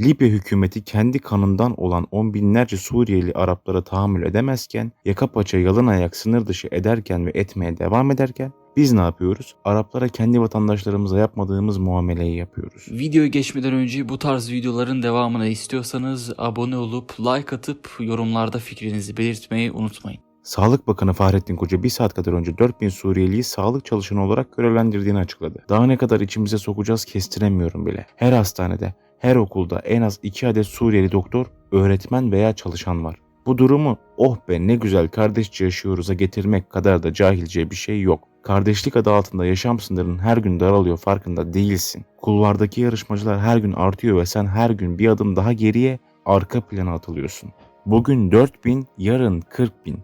Libya hükümeti kendi kanından olan on binlerce Suriyeli Araplara tahammül edemezken, yaka paça yalın ayak sınır dışı ederken ve etmeye devam ederken biz ne yapıyoruz? Araplara kendi vatandaşlarımıza yapmadığımız muameleyi yapıyoruz. Videoya geçmeden önce bu tarz videoların devamını istiyorsanız abone olup like atıp yorumlarda fikrinizi belirtmeyi unutmayın. Sağlık Bakanı Fahrettin Koca bir saat kadar önce 4000 Suriyeliyi sağlık çalışanı olarak görevlendirdiğini açıkladı. Daha ne kadar içimize sokacağız kestiremiyorum bile. Her hastanede, her okulda en az 2 adet Suriyeli doktor, öğretmen veya çalışan var. Bu durumu oh be ne güzel kardeşçe yaşıyoruz'a getirmek kadar da cahilce bir şey yok. Kardeşlik adı altında yaşam sınırın her gün daralıyor farkında değilsin. Kulvardaki yarışmacılar her gün artıyor ve sen her gün bir adım daha geriye arka plana atılıyorsun. Bugün 4000, yarın 40 bin.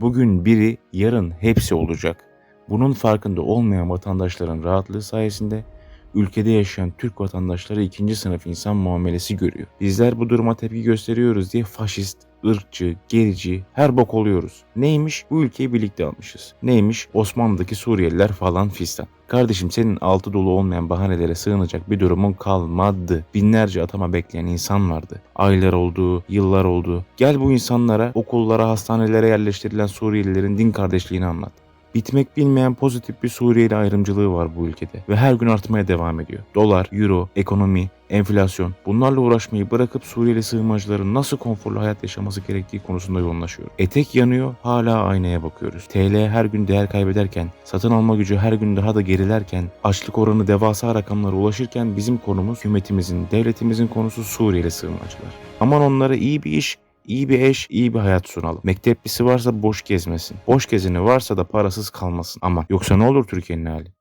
Bugün biri, yarın hepsi olacak. Bunun farkında olmayan vatandaşların rahatlığı sayesinde ülkede yaşayan Türk vatandaşları ikinci sınıf insan muamelesi görüyor. Bizler bu duruma tepki gösteriyoruz diye faşist, ırkçı, gerici, her bok oluyoruz. Neymiş? Bu ülkeyi birlikte almışız. Neymiş? Osmanlı'daki Suriyeliler falan fistan. Kardeşim senin altı dolu olmayan bahanelere sığınacak bir durumun kalmadı. Binlerce atama bekleyen insan vardı. Aylar oldu, yıllar oldu. Gel bu insanlara, okullara, hastanelere yerleştirilen Suriyelilerin din kardeşliğini anlat. Bitmek bilmeyen pozitif bir Suriyeli ayrımcılığı var bu ülkede ve her gün artmaya devam ediyor. Dolar, euro, ekonomi, enflasyon bunlarla uğraşmayı bırakıp Suriyeli sığınmacıların nasıl konforlu hayat yaşaması gerektiği konusunda yoğunlaşıyor. Etek yanıyor hala aynaya bakıyoruz. TL her gün değer kaybederken, satın alma gücü her gün daha da gerilerken, açlık oranı devasa rakamlara ulaşırken bizim konumuz hükümetimizin, devletimizin konusu Suriyeli sığınmacılar. Aman onlara iyi bir iş, İyi bir eş, iyi bir hayat sunalım. Mekteplisi varsa boş gezmesin. Boş gezini varsa da parasız kalmasın. Ama yoksa ne olur Türkiye'nin hali?